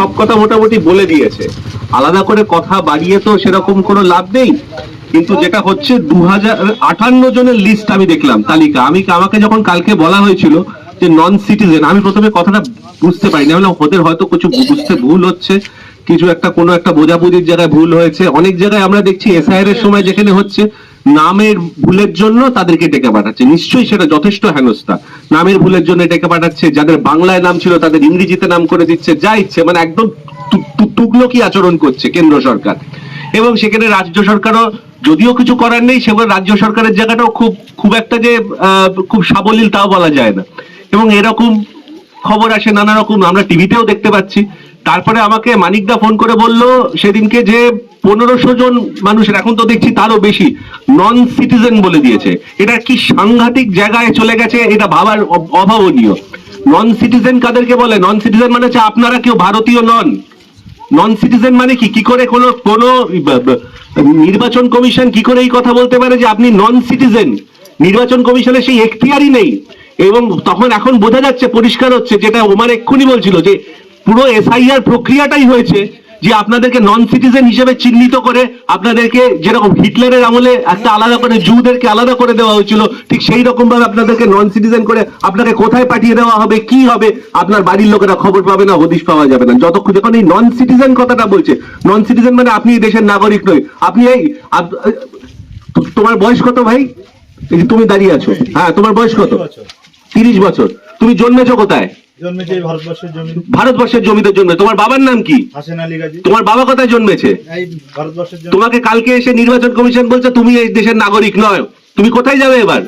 সব কথা মোটামুটি বলে দিয়েছে। আলাদা করে কথা বাড়িয়ে তো সেরকম কোনো লাভ নেই। কিন্তু যেটা হচ্ছে দু আটান্ন জনের লিস্ট আমি দেখলাম, তালিকা। আমি আমাকে যখন কালকে বলা হয়েছিল যে নন সিটিজেন আমি প্রথমে কথাটা বুঝতে পারিনি। আমি ওদের হয়তো কিছু বুঝতে ভুল হচ্ছে। কিছু একটা, কোনো একটা বোঝাবুঝির জায়গায় ভুল হয়েছে। অনেক জায়গায় আমরা দেখছি এসআইআর সময় যেখানে হচ্ছে নামের ভুলের জন্য তাদেরকে ডেকে পাঠাচ্ছে। নিশ্চয়ই সেটা যথেষ্ট হেনস্থা। নামের ভুলের জন্য ডেকে পাঠাচ্ছে, যাদের বাংলায় নাম ছিল তাদের ইংরেজিতে নাম করে দিচ্ছে, যা ইচ্ছে মানে একদম তু- তুগলকি আচরণ করছে কেন্দ্র সরকার। এবং সেখানে রাজ্য সরকারও যদিও কিছু করার নেই সেবার রাজ্য সরকারের জায়গাটাও খুব খুব একটা যে খুব সাবলীল তাও বলা যায় না। এবং এরকম খবর আসে নানা রকম, আমরা টিভিতেও দেখতে পাচ্ছি। তারপরে আমাকে মানিকদা ফোন করে বলল সেদিনকে যে পনেরোশো জন মানুষের, এখন তো দেখছি তারও বেশি নন সিটিজেন বলে দিয়েছে। এটা কি সাংঘাতিক জায়গায় চলে গেছে? এটা ভাবার অভাবনীয়। নন সিটিজেন কাদেরকে বলে? নন সিটিজেন মানে হচ্ছে আপনারা কেউ ভারতীয় নন। নন সিটিজেন মানে কি? কি করে কোনো কোনো নির্বাচন কমিশন কি করে এই কথা বলতে পারে যে আপনি নন সিটিজেন নির্বাচন কমিশনের সেই এখতিয়ারই নেই। এবং তখন এখন বোঝা যাচ্ছে, পরিষ্কার হচ্ছে, যেটা ওমার এক্ষুনি বলছিল যে পুরো এসআইআর প্রক্রিয়াটাই হয়েছে। যে আপনাদেরকে নন সিটিজেন হিসেবে চিহ্নিত করে আপনাদেরকে যেরকম হিটলারের আমলে একটা আলাদা করে জুদেরকে আলাদা করে দেওয়া হয়েছিল ঠিক সেই রকম ভাবে আপনাদেরকে নন সিটিজেন করে আপনাকে কোথায় পাঠিয়ে দেওয়া হবে কি হবে আপনার বাড়ির লোকেরা খবর পাবে না হদিশ পাওয়া যাবে না। যতক্ষণ যখন এই নন সিটিজেন কথাটা বলছে নন সিটিজেন মানে আপনি এই দেশের নাগরিক নয় আপনি এই তোমার বয়স কত ভাই? তুমি দাঁড়িয়ে আছো। হ্যাঁ তোমার বয়স কত? তিরিশ বছর। তুমি জন্মেছো কোথায়? ভারতবর্ষের জমি। ভারতবর্ষের জমিতে জন্মে তোমার বাবার নাম কি? তোমার বাবা কোথায় জন্মেছে? তোমাকে কালকে এসে নির্বাচন কমিশন বলছে তুমি এই দেশের নাগরিক নয়। তুমি কোথায় যাবে এবার?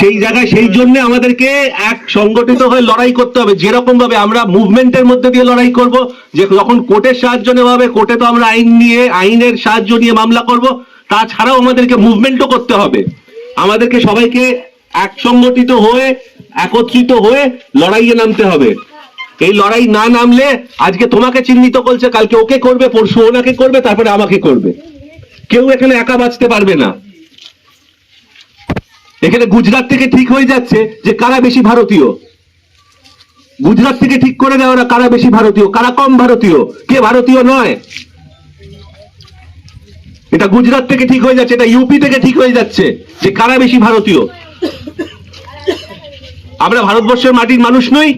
সেই জায়গায় সেই জন্য আমাদেরকে এক সংগঠিত হয়ে লড়াই করতে হবে। যেরকম ভাবে আমরা মুভমেন্টের মধ্যে দিয়ে লড়াই করব যে যখন কোর্টের সাহায্য নেওয়া হবে কোর্টে তো আমরা আইন নিয়ে আইনের সাহায্য নিয়ে মামলা করব তাছাড়াও আমাদেরকে মুভমেন্টও করতে হবে। আমাদেরকে সবাইকে এক হয়ে, একত্রিত হয়ে লড়াইয়ে নামতে হবে। এই লড়াই না নামলে আজকে তোমাকে চিহ্নিত করছে, কালকে ওকে করবে, পরশু ওনাকে করবে, তারপরে আমাকে করবে। কেউ এখানে একা বাঁচতে পারবে না। এখানে গুজরাট থেকে ঠিক হয়ে যাচ্ছে যে কারা বেশি ভারতীয়। গুজরাট থেকে ঠিক করে দেওয়া না কারা বেশি ভারতীয়, কারা কম ভারতীয়, কে ভারতীয় নয়। এটা গুজরাট থেকে ঠিক হয়ে যাচ্ছে, এটা ইউপি থেকে ঠিক হয়ে যাচ্ছে যে কারা বেশি ভারতীয়। আমরা ভারতবর্ষের মাটির মানুষ নই।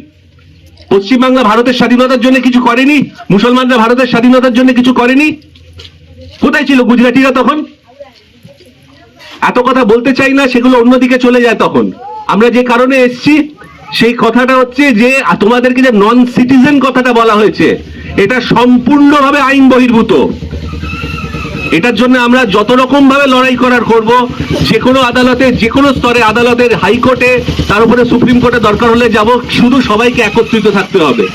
পশ্চিমবাংলা ভারতের স্বাধীনতার জন্য কিছু করেনি। মুসলমানরা ভারতের স্বাধীনতার জন্য কিছু করেনি। কোথায় ছিল গুজরাটিরা তখন? এত কথা বলতে চাই না, সেগুলো অন্যদিকে চলে যায় তখন। আমরা যে কারণে এসছি, সেই কথাটা হচ্ছে যে তোমাদেরকে যে নন সিটিজেন কথাটা বলা হয়েছে, এটা সম্পূর্ণভাবে আইন বহির্ভূত। এটার জন্য আমরা যত রকম ভাবে লড়াই করার করব যে কোনো আদালতে যে কোনো স্তরে, আদালতের হাইকোর্টে, তার উপরে সুপ্রিম কোর্টে দরকার হলে যাব, শুধু সবাইকে একত্রিত থাকতে হবে।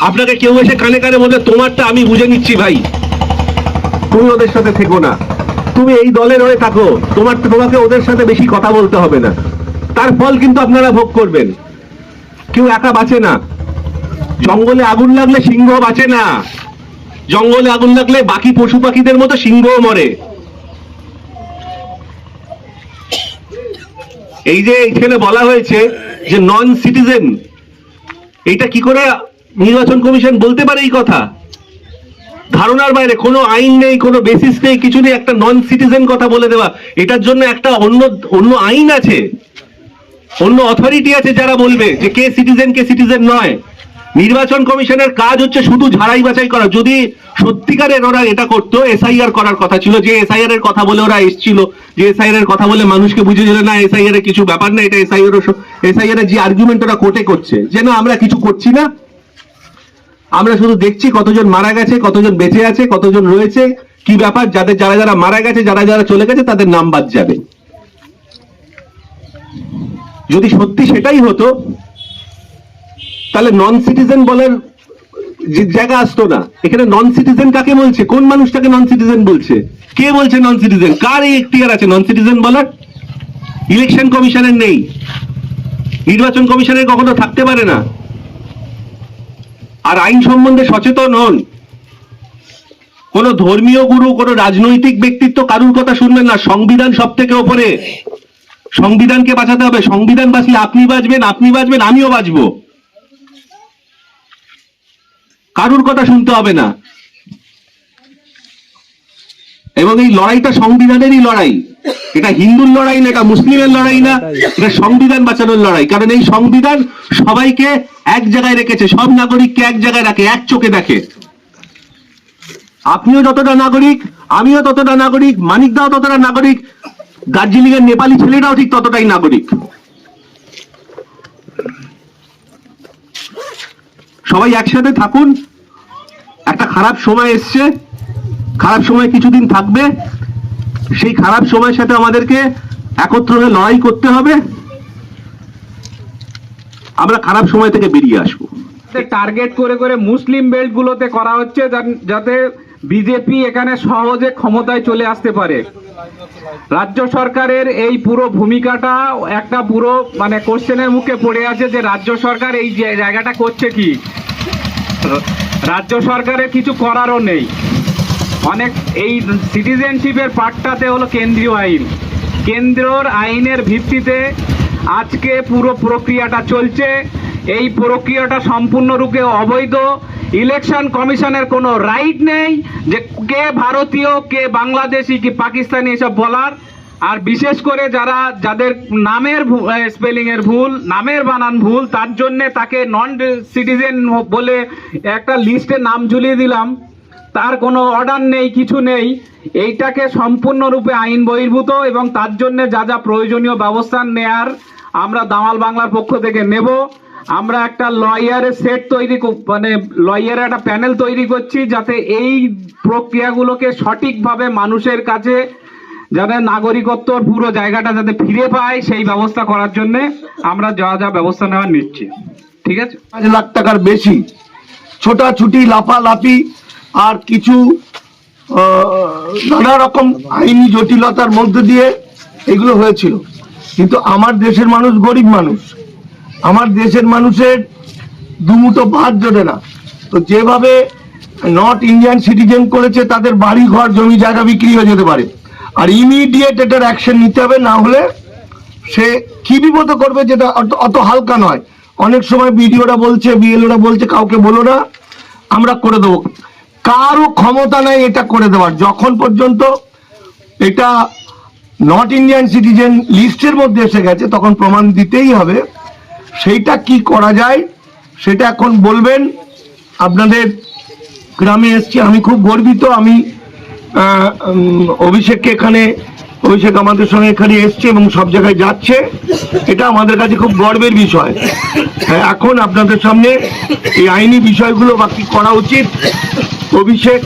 আপনাকে কেউ এসে কানে কানে বলে তোমারটা আমি বুঝে নিচ্ছি ভাই। তুমি ওদের সাথে থেকো না। তুমি এই দলের হয়ে থাকো। তোমার তোমাকে ওদের সাথে বেশি কথা বলতে হবে না। তার ফল কিন্তু আপনারা ভোগ করবেন। কেউ একা বাঁচে না। জঙ্গলে আগুন লাগলে সিংহ বাঁচে না। জঙ্গলে আগুন লাগলে বাকি পশু পাখিদের মতো সিংহও মরে। এই যে এইখানে বলা হয়েছে যে নন সিটিজেন এইটা কি করে নির্বাচন কমিশন বলতে পারে এই কথা? ধারণার বাইরে কোনো আইন নেই, কোনো বেসিস নেই, কিছু নেই, একটা নন সিটিজেন কথা বলে দেওয়া। এটার জন্য একটা অন্য অন্য আইন আছে, অন্য অথরিটি আছে যারা বলবে যে কে সিটিজেন কে সিটিজেন নয়। নির্বাচন কমিশনের কাজ হচ্ছে শুধু ঝাড়াই বাছাই করা। যদি সত্যিকারের ওরা এটা করতো এসআইআর করার কথা ছিল, যে এসআইআর এর কথা বলে ওরা এসছিল, যে এসআইআর এর কথা বলে মানুষকে বুঝে দিল, না এসআইআর এর কিছু ব্যাপার না এটা এসআইআর এসআইআর এর যে আর্গুমেন্ট ওরা কোর্টে করছে, যে না, আমরা কিছু করছি না। আমরা শুধু দেখছি কতজন মারা গেছে, কতজন বেঁচে আছে, কতজন রয়েছে, কি ব্যাপার, যাদের যারা যারা মারা গেছে, যারা যারা চলে গেছে, তাদের নাম বাদ যাবে। যদি সত্যি সেটাই হতো তাহলে নন সিটিজেন বলার জায়গা আসতো না, এখানে নন সিটিজেন কাকে বলছে? কোন মানুষটাকে নন সিটিজেন বলছে? কে বলছে নন সিটিজেন কার এই এখতিয়ার আছে? নন সিটিজেন বলার? ইলেকশন কমিশনের নেই। নির্বাচন কমিশনের কখনো থাকতে পারে না। আর আইন সম্বন্ধে সচেতন হন। কোন ধর্মীয় গুরু, কোন রাজনৈতিক ব্যক্তিত্ব কারুর কথা শুনবেন না। সংবিধান সব থেকে ওপরে। সংবিধানকে বাঁচাতে হবে। সংবিধান বাঁচলে আপনি বাঁচবেন আপনি বাঁচবেন, আমিও বাঁচবো। কারুর কথা শুনতে হবে না। এবং এই লড়াইটা সংবিধানেরই লড়াই। এটা হিন্দুর লড়াই না, এটা মুসলিমের লড়াই না, এটা সংবিধান বাঁচানোর লড়াই। কারণ এই সংবিধান সবাইকে এক জায়গায় রেখেছে, সব নাগরিককে এক জায়গায় রাখে, এক চোখে দেখে। আপনিও যতটা নাগরিক, আমিও ততটা নাগরিক, মানিকদাও ততটা নাগরিক দার্জিলিং এর নেপালি ছেলেটাও ঠিক ততটাই নাগরিক। সবাই একসাথে থাকুন খারাপ সময় এসছে, খারাপ সময় কিছুদিন থাকবে, সেই খারাপ সময়ের সাথে আমাদেরকে একত্র হয়ে লড়াই করতে হবে। আমরা খারাপ সময় থেকে বেরিয়ে আসব। টার্গেট করে করে মুসলিম বেল্ট গুলোতে করা হচ্ছে যাতে বিজেপি এখানে সহজে ক্ষমতায় চলে আসতে পারে। রাজ্য সরকারের এই পুরো ভূমিকাটা, একটা পুরো মানে কোশ্চেনের মুখে পড়ে আছে যে রাজ্য সরকার এই জায়গাটা করছে কি। রাজ্য সরকারের কিছু করারও নেই। অনেক এই সিটিজেনশিপের পার্টটাতে হলো কেন্দ্রীয় আইন। কেন্দ্রর আইনের ভিত্তিতে আজকে পুরো প্রক্রিয়াটা চলছে। এই প্রক্রিয়াটা সম্পূর্ণরূপে অবৈধ। ইলেকশন কমিশনের কোনো রাইট নেই যে কে ভারতীয়, কে বাংলাদেশি, কি পাকিস্তানি, এসব বলার। আর বিশেষ করে যারা, যাদের নামের স্পেলিং এর ভুল, নামের বানান ভুল, তার জন্য তাকে নন সিটিজেন বলে একটা লিস্টে নাম ঝুলিয়ে দিলাম। তার কোনো অর্ডার নেই, কিছু নেই। এইটাকে সম্পূর্ণরূপে আইন বহির্ভূত এবং তার জন্য যা যা প্রয়োজনীয় ব্যবস্থা নেয়ার আমরা দামাল বাংলার পক্ষ থেকে নেব। আমরা একটা লয়ারের সেট তৈরি মানে লয়ারের একটা প্যানেল তৈরি করছি যাতে এই প্রক্রিয়াগুলোকে সঠিকভাবে মানুষের কাছে যাতে নাগরিকত্বর পুরো জায়গাটা যাতে ফিরে পায়, সেই ব্যবস্থা করার জন্য আমরা যা যা ব্যবস্থা নেওয়া নিচ্ছি। ঠিক আছে? পাঁচ লাখ টাকার বেশি। ছোটাছুটি, লাফালাফি আর কিছু নানা রকম আইনি জটিলতার মধ্যে দিয়ে এগুলো হয়েছিল। কিন্তু আমার দেশের মানুষ গরিব মানুষ। আমার দেশের মানুষের দুমুটো ভাত জোটে না। তো যেভাবে নর্থ ইন্ডিয়ান সিটিজেন করেছে, তাদের বাড়ি ঘর জমি, জায়গা বিক্রি হয়ে যেতে পারে। আর ইমিডিয়েট এটার অ্যাকশন নিতে হবে, না হলে সে কি বিপদ করবে যেটা অত- হালকা নয়। অনেক সময় বিডিওরা বলছে বিএলওরা বলছে, কাউকে বলো না, আমরা করে দেবো। কারও ক্ষমতা নাই এটা করে দেওয়ার। যখন পর্যন্ত এটা নর্থ ইন্ডিয়ান সিটিজেন লিস্টের মধ্যে এসে গেছে, তখন প্রমাণ দিতেই হবে সেইটা কি করা যায়, সেটা এখন বলবেন। আপনাদের গ্রামে এসছি, আমি খুব গর্বিত, আমি অভিষেককে এখানে, অভিষেক আমাদের সঙ্গে এখানে এসছে এবং সব জায়গায় যাচ্ছে। এটা আমাদের কাছে খুব গর্বের বিষয়। এখন আপনাদের সামনে এই আইনি বিষয়গুলো বাকি করা উচিত। অভিষেক